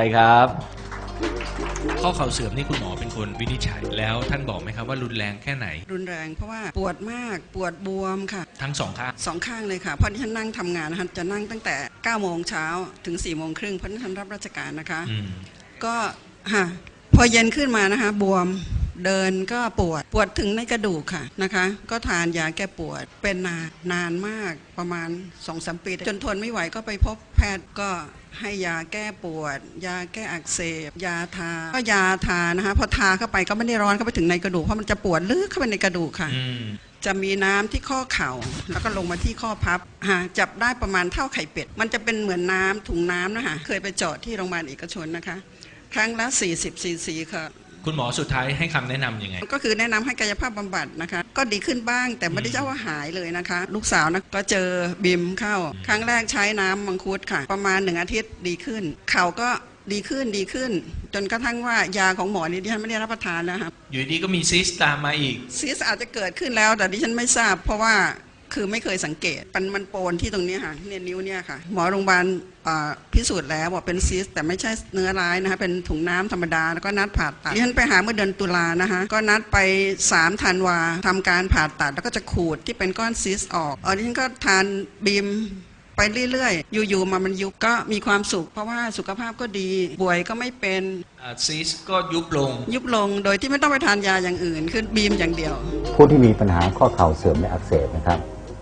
ไปครับ ข้อเข่าเสื่อมนี่คุณหมอเป็นคนวินิจฉัย แล้วท่านบอกไหมครับว่ารุนแรงแค่ไหน รุนแรงเพราะว่าปวดมากปวดบวมค่ะ ทั้งสองข้างสองข้างเลยค่ะ เพราะที่ฉันนั่งทำงานนะคะจะนั่งตั้งแต่9โมงเช้าถึง4โมงครึ่งเพราะที่ฉันรับราชการนะคะ อืมก็ฮะพอเย็นขึ้นมานะคะ บวม เดินก็ปวดปวดถึงในกระดูกค่ะนะคะ ก็ทานยาแก้ปวดเป็นนานนานมากประมาณ2อสปีจนทนไม่ไหวก็ไปพบแพทย์ก็ให้ยาแก้ปวด ยาแก้อักเสบ ยาทา ก็ยาทานะคะพอทาเข้าไปก็ไม่ได้ร้อนเข้าไปถึงในกระดูกเพราะมันจะปวดลึกเข้าไปในกระดูกค่ะอืมจะมีน้ำที่ข้อเข่าแล้วก็ลงมาที่ข้อพับฮะจับได้ประมาณเท่าไข่เป็ด มันจะเป็นเหมือนน้ำถุงน้ำนะคะเคยไปเจาะที่โรงพยาบาลเอกชนนะคะ ครั้งละ 40ซีซีค่ะ คุณหมอสุดท้ายให้คำแนะนำยังไง ก็คือแนะนำให้กายภาพบำบัดนะคะ ก็ดีขึ้นบ้างแต่ไม่ได้เจ้าว่าหายเลยนะคะ ลูกสาวนะก็เจอบิมเข้า ครั้งแรกใช้น้ำมังคุดค่ะ ประมาณหนึ่งอาทิตย์ดีขึ้น เข่าก็ดีขึ้นดีขึ้น จนกระทั่งว่ายาของหมอนี่ดิฉันไม่ได้รับประทานแล้วครับอยู่ดีก็มีซิสตามมาอีกซีสอาจจะเกิดขึ้นแล้ว แต่ดิฉันไม่ทราบ เพราะว่า คือไม่เคยสังเกตมันมันโปนที่ตรงเนี้ยค่ะเนี่ยนิ้วเนี่ยค่ะ หมอโรงพยาบาลอ่าพิสูจน์แล้วบอกเป็นซีสแต่ไม่ใช่เนื้อร้ายนะคะเป็นถุงน้ำธรรมดาแล้วก็นัดผ่าตัดดิฉันไปหาเมื่อเดือนตุลานะคะก็นัดไป3ธันวาทำการผ่าตัดแล้วก็จะขูดที่เป็นก้อนซีสออกเออดิฉันก็ทานบีมไปเรื่อยๆ อยู่ๆ มามันยุบก็มีความสุข เพราะว่าสุขภาพก็ดีป่วยก็ไม่เป็นซิสก็ยุบลง ยุบลงโดยที่ไม่ต้องไปทานยาอย่างอื่น คือบีมอย่างเดียว ผู้ที่มีปัญหาข้อเข่าเสื่อมและอักเสบนะครับ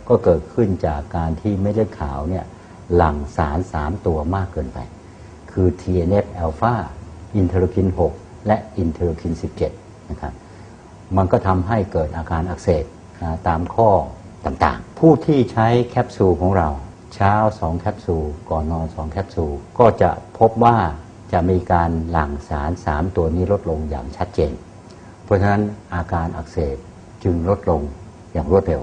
ก็เกิดขึ้นจากการที่เม็ดเลือดขาวเนี่ยหลั่งสาร 3 ตัวมากเกินไป คือ TNF อ l p h a อินเทอร์คิน 6 และอินเทอร์คิน 17 นะครับ มันก็ทำให้เกิดอาการอักเสบตามข้อต่างๆ ผู้ที่ใช้แคปซูลของเราเช้า 2 แคปซูล ก่อนนอน 2 แคปซูล ก็จะพบว่าจะมีการหลั่งสาร 3 ตัวนี้ลดลงอย่างชัดเจน เพราะฉะนั้นอาการอักเสบจึงลดลงอย่างรวดเร็ว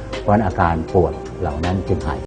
เพราะฉะนั้นอาการปวดเหล่านั้นจึงหาย